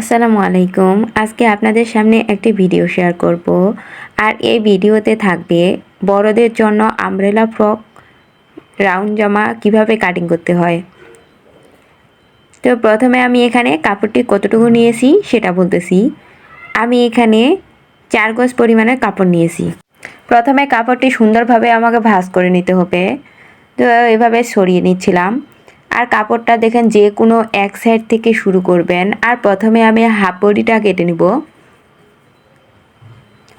আসসালামু আলাইকুম। আজকে আপনাদের সামনে একটি ভিডিও শেয়ার করব। আর এই ভিডিওতে থাকবে বড়দের জন্য আমব্রেলা ফ্রক রাউন্ড জামা কীভাবে কাটিং করতে হয়। তো প্রথমে আমি এখানে কাপড়টি কতটুকু নিয়েছি সেটা বলতেছি। আমি এখানে চার গজ পরিমাণের কাপড় নিয়েছি। প্রথমে কাপড়টি সুন্দরভাবে আমাকে ভাঁজ করে নিতে হবে। তো এভাবে সরিয়ে নিচ্ছিলাম। আর কাপড়টা দেখেন যে কোনো এক সাইড থেকে শুরু করবেন। আর প্রথমে আমি হাফ বডিটা কেটে নিব।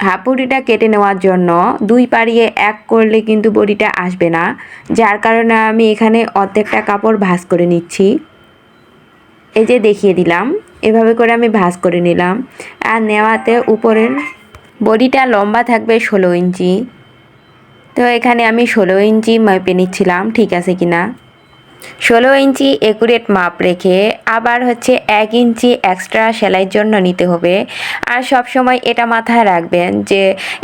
হাফ বডিটা কেটে নেওয়ার জন্য দুই পাড়িয়ে এক করলে কিন্তু বডিটা আসবে না, যার কারণে আমি এখানে অর্ধেকটা কাপড় ভাঁজ করে নিচ্ছি। এই যে দেখিয়ে দিলাম, এভাবে করে আমি ভাঁজ করে নিলাম। আর নেওয়াতে উপরের বডিটা লম্বা থাকবে ষোলো ইঞ্চি। তো এখানে আমি ষোলো ইঞ্চি মেপে নিচ্ছিলাম, ঠিক আছে কি না ষোলো ইঞ্চি একুরেট মাপ রেখে আবার হচ্ছে এক ইঞ্চি এক্সট্রা সেলাইয়ের জন্য নিতে হবে। আর সব সময় এটা মাথায় রাখবেন যে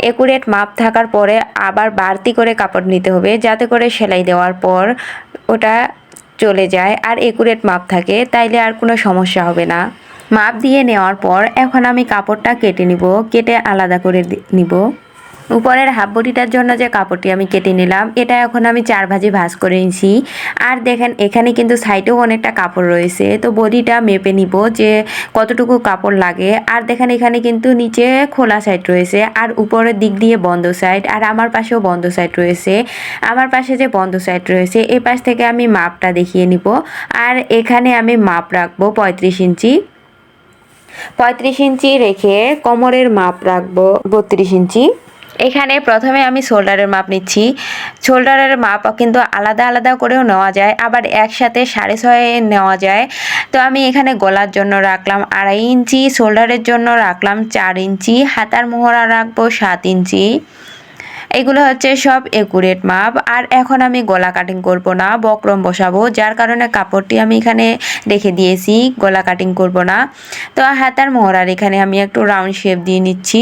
একুরেট মাপ থাকার পরে আবার বাড়তি করে কাপড় নিতে হবে, যাতে করে সেলাই দেওয়ার পর ওটা চলে যায় আর একুরেট মাপ থাকে, তাইলে আর কোনো সমস্যা হবে না। মাপ দিয়ে নেওয়ার পর এখন আমি কাপড়টা কেটে নিব, কেটে আলাদা করে নিব। উপরের হাফ বডিটার জন্য যে কাপড়টি আমি কেটে নিলাম, এটা এখন আমি চার ভাজি ভাঁজ করে নিছি। আর দেখেন, এখানে কিন্তু সাইডেও অনেকটা কাপড় রয়েছে, তো বডিটা মেপে নিব যে কতটুকু কাপড় লাগে। আর দেখেন, এখানে কিন্তু নিচে খোলা সাইড রয়েছে, আর উপরের দিক দিয়ে বন্ধ সাইড আর আমার পাশেও বন্ধ সাইড রয়েছে। আমার পাশে যে বন্ধ সাইড রয়েছে এই পাশ থেকে আমি মাপটা দেখিয়ে নিব। আর এখানে আমি মাপ রাখব পঁয়ত্রিশ ইঞ্চি। পঁয়ত্রিশ ইঞ্চি রেখে কোমরের মাপ রাখব বত্রিশ ইঞ্চি। এখানে প্রথমে আমি শোল্ডারের মাপ নিচ্ছি। শোল্ডারের মাপ কিন্তু আলাদা আলাদা করেও নেওয়া যায়, আবার একসাথে সাড়ে ছয় নেওয়া যায়। তো আমি এখানে গলার জন্য রাখলাম আড়াই ইঞ্চি, শোল্ডারের জন্য রাখলাম চার ইঞ্চি, হাতার মোহরা রাখব সাত ইঞ্চি। এগুলো হচ্ছে সব একুরেট মাপ। আর এখন আমি গলা কাটিং করব না, বক্রম বসাবো, যার কারণে কাপড়টি আমি এখানে রেখে দিয়েছি, গলা কাটিং করব না। তো হাতার মোহরার এখানে আমি একটু রাউন্ড শেপ দিয়ে নিচ্ছি।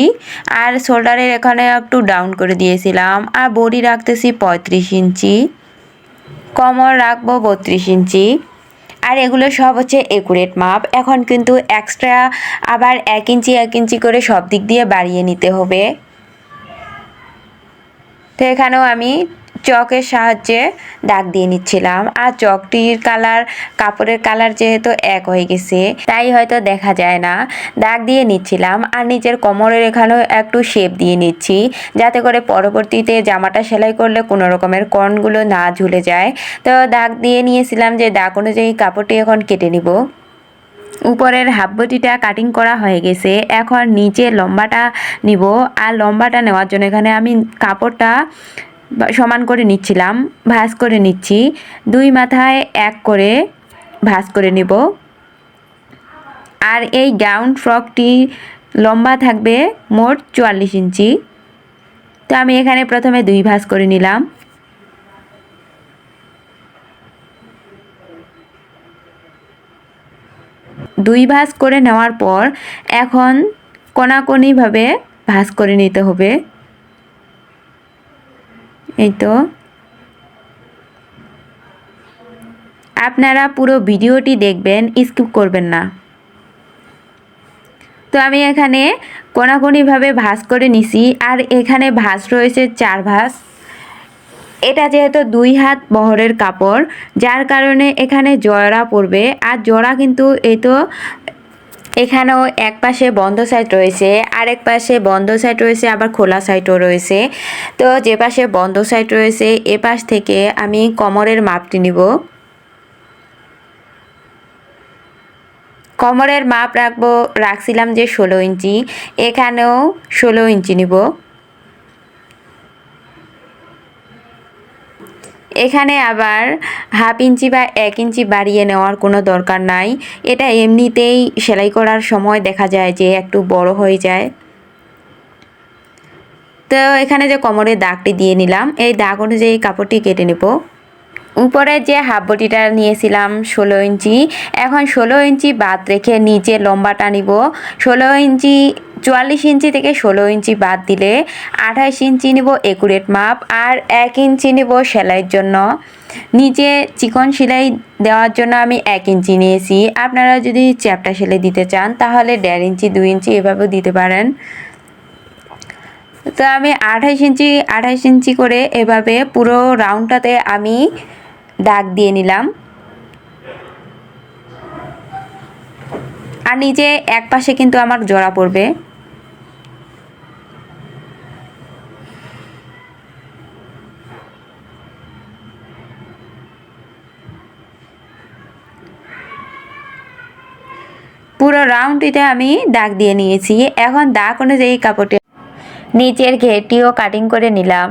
আর শোল্ডারের এখানে একটু ডাউন করে দিয়েছিলাম। আর বডি রাখতেছি পঁয়ত্রিশ ইঞ্চি। কমর রাখব বত্রিশ ইঞ্চি। আর এগুলো সব হচ্ছে একুরেট মাপ। এখন কিন্তু এক্সট্রা আবার এক ইঞ্চি এক ইঞ্চি করে সব দিক দিয়ে বাড়িয়ে নিতে হবে। তো এখানেও আমি চকের সাহায্যে দাগ দিয়ে নিচ্ছিলাম। আর চকটির কালার, কাপড়ের কালার যেহেতু এক হয়ে গেছে, তাই হয়তো দেখা যায় না। দাগ দিয়ে নিচ্ছিলাম আর নিজের কোমরের এখানেও একটু শেপ দিয়ে নিচ্ছি, যাতে করে পরবর্তীতে জামাটা সেলাই করলে কোনো রকমের কর্নগুলো না ঝুলে যায়। তো দাগ দিয়ে নিয়েছিলাম যে দাগ অনুযায়ী কাপড়টি এখন কেটে নিব। উপরের হাফ বটিটা কাটিং করা হয়ে গেছে। এখন নিচে লম্বাটা নিব। আর লম্বাটা নেওয়ার জন্য এখানে আমি কাপড়টা সমান করে নিচ্ছিলাম, ভাঁজ করে নিচ্ছি। দুই মাথায় এক করে ভাঁজ করে নিব। আর এই গাউন ফ্রকটি লম্বা থাকবে মোট চুয়াল্লিশ ইঞ্চি। তো আমি এখানে প্রথমে দুই ভাঁজ করে নিলাম। দুই ভাঁজ করে নেওয়ার পর এখন কোনাকুনিভাবে ভাঁজ করে নিতে হবে। এই তো। আপনারা পুরো ভিডিওটি দেখবেন, স্কিপ করবেন না। তো আমি এখানে কোনাকুনিভাবে ভাঁজ করে নিছি, আর এখানে ভাঁজ রয়েছে চার ভাঁজ। এটা যেহেতু দুই হাত বহরের কাপড়, যার কারণে এখানে জয়রা পড়বে। আর জোড়া কিন্তু এই তো এখানেও এক পাশে বন্ধ সাইড রয়েছে, আর এক পাশে বন্ধ সাইড রয়েছে, আবার খোলা সাইডও রয়েছে। তো যে পাশে বন্ধ সাইড রয়েছে, এ পাশ থেকে আমি কোমরের মাপটি নিব। কমরের মাপ রাখব, রাখছিলাম যে ষোলো ইঞ্চি, এখানেও ষোলো ইঞ্চি নিব। এখানে আবার হাফ ইঞ্চি বা এক ইঞ্চি বাড়িয়ে নেওয়ার কোনো দরকার নাই। এটা এমনিতেই সেলাই করার সময় দেখা যায় যে একটু বড় হয়ে যায়। তো এখানে যে কোমরের দাগটি দিয়ে নিলাম, এই দাগ অনুযায়ী কাপড়টি কেটে নেব। উপরে যে হাফ বটিটা নিয়েছিলাম ষোলো ইঞ্চি, এখন ষোলো ইঞ্চি বাদ রেখে নিচে লম্বাটা নিব। ষোলো ইঞ্চি, চুয়াল্লিশ ইঞ্চি থেকে ষোলো ইঞ্চি বাদ দিলে আঠাশ ইঞ্চি নিব একুরেট মাপ আর এক ইঞ্চি নিব সেলাইয়ের জন্য। নিচে চিকন সেলাই দেওয়ার জন্য আমি এক ইঞ্চি নিয়েছি। আপনারা যদি চ্যাপটা সেলাই দিতে চান, তাহলে দেড় ইঞ্চি, দুই ইঞ্চি এভাবেও দিতে পারেন। তো আমি আঠাইশ ইঞ্চি আঠাইশ ইঞ্চি করে এভাবে পুরো রাউন্ডটাতে আমি দাগ দিয়ে নিলাম। আর নিচে এক পাশে কিন্তু আমার জোড়া পড়বে। পুরো রাউন্ডটিতে আমি দাগ দিয়ে নিয়েছি। এখন দাগ অনুযায়ী কাপড়টি নিচের ঘেরটিও কাটিং করে নিলাম।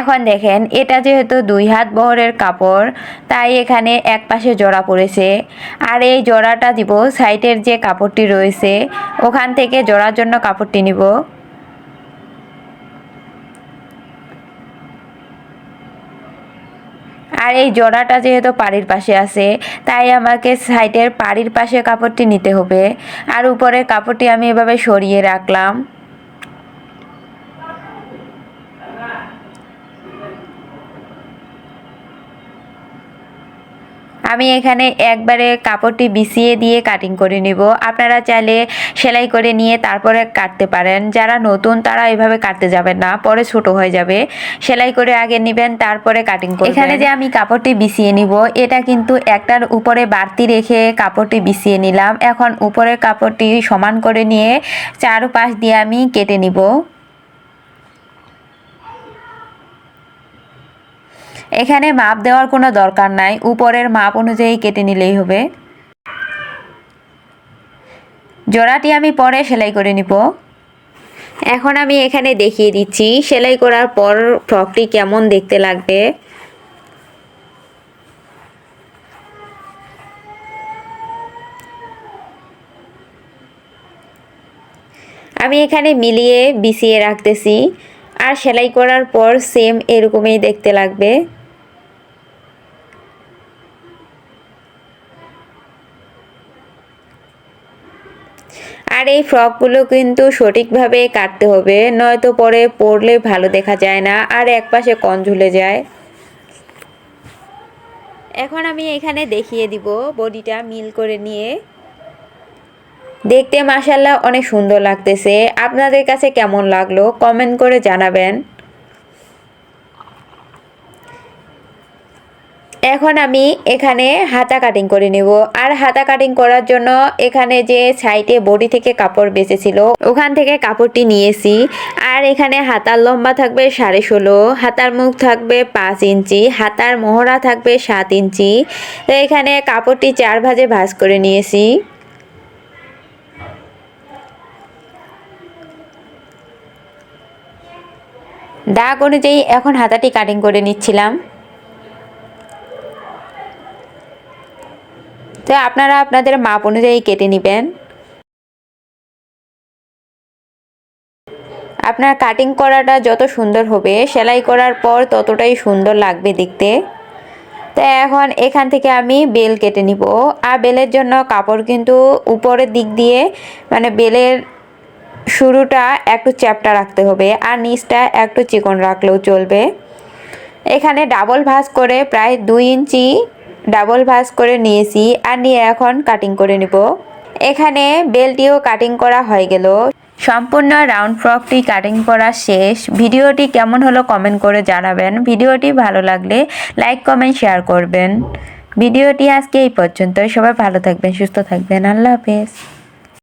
এখন দেখেন, এটা যেহেতু দুই হাত বহরের কাপড়, তাই এখানে এক পাশে জোড়া পড়েছে। আর এই জোড়াটা দিব সাইডের যে কাপড়টি রয়েছে, ওখান থেকে জোড়ার জন্য কাপড়টি নিব। আর এই জোড়াটা যেহেতু পাড়ির পাশে আছে, তাই আমাকে সাইডের পাড়ির পাশে কাপড়টি নিতে হবে। আর উপরের কাপড়টি আমি এভাবে সরিয়ে রাখলাম। আমি এখানে একবারে কাপড়টি বিছিয়ে দিয়ে কাটিং করে নিব। আপনারা চাইলে সেলাই করে নিয়ে তারপরে কাটতে পারেন। যারা নতুন, তারা এভাবে কাটতে যাবেন না, পরে ছোট হয়ে যাবে। সেলাই করে আগে নেবেন, তারপরে কাটিং করবেন। এখানে যে আমি কাপড়টি বিছিয়ে নিব, এটা কিন্তু একটার উপরে বাড়তি রেখে কাপড়টি বিছিয়ে নিলাম। এখন উপরের কাপড়টি সমান করে নিয়ে চারপাশ দিয়ে আমি কেটে নিব। এখানে মাপ দেওয়ার কোনো দরকার নাই। উপরের মাপ অনুযায়ী কেটে নিলেই হবে। জোড়াটি আমি পরে সেলাই করে নিব। এখন আমি এখানে দেখিয়ে দিচ্ছি, সেলাই করার পর ফ্রকটি কেমন দেখতে লাগবে। আমি এখানে মিলিয়ে বিছিয়ে রাখতেছি। আর সেলাই করার পর সেম এরকমই দেখতে লাগবে। আর এই ফ্রকগুলো কিন্তু সঠিকভাবে কাটতে হবে, নয়তো পরে পরলে ভালো দেখা যায় না আর একপাশে কন ঝুলে যায়। এখন আমি এখানে দেখিয়ে দিব বডিটা মিল করে নিয়ে। দেখতে মাসাল্লাহ অনেক সুন্দর লাগতেছে। আপনাদের কাছে কেমন লাগল কমেন্ট করে জানাবেন। এখন আমি এখানে হাতা কাটিং করে নেব। আর হাতা কাটিং করার জন্য এখানে যে সাইডে বডি থেকে কাপড় বেঁচেছিল, ওখান থেকে কাপড়টি নিয়েছি। আর এখানে হাতার লম্বা থাকবে সাড়ে ষোলো, হাতার মুখ থাকবে পাঁচ ইঞ্চি, হাতার মোহরা থাকবে সাত ইঞ্চি। তো এখানে কাপড়টি চার ভাজে ভাজ করে নিয়েছি। দাগ অনুযায়ী এখন হাতাটি কাটিং করে নিচ্ছিলাম। তো আপনারা আপনাদের মাপ অনুযায়ী কেটে নেবেন। আপনার কাটিং করাটা যত সুন্দর হবে, সেলাই করার পর ততটাই সুন্দর লাগবে দেখতে। তো এখন এখান থেকে আমি বেল কেটে নিব। আর বেলের জন্য কাপড় কিন্তু উপরের দিক দিয়ে মানে বেলের শুরুটা একটু চ্যাপটা রাখতে হবে আর নিচটা একটু চিকন রাখলেও চলবে। এখানে ডাবল ভাঁজ করে প্রায় দুই ইঞ্চি ডাবল ভাঁজ করে নিয়েছি আর নিয়ে এখন কাটিং করে নেব। এখানে বেলটিও কাটিং করা হয়ে গেল। সম্পূর্ণ রাউন্ড ফ্রকটি কাটিং করা শেষ। ভিডিওটি কেমন হলো কমেন্ট করে জানাবেন। ভিডিওটি ভালো লাগলে লাইক কমেন্ট শেয়ার করবেন। ভিডিওটি আজকে এই পর্যন্ত সবাই ভালো থাকবেন, সুস্থ থাকবেন। আল্লাহ হাফেজ।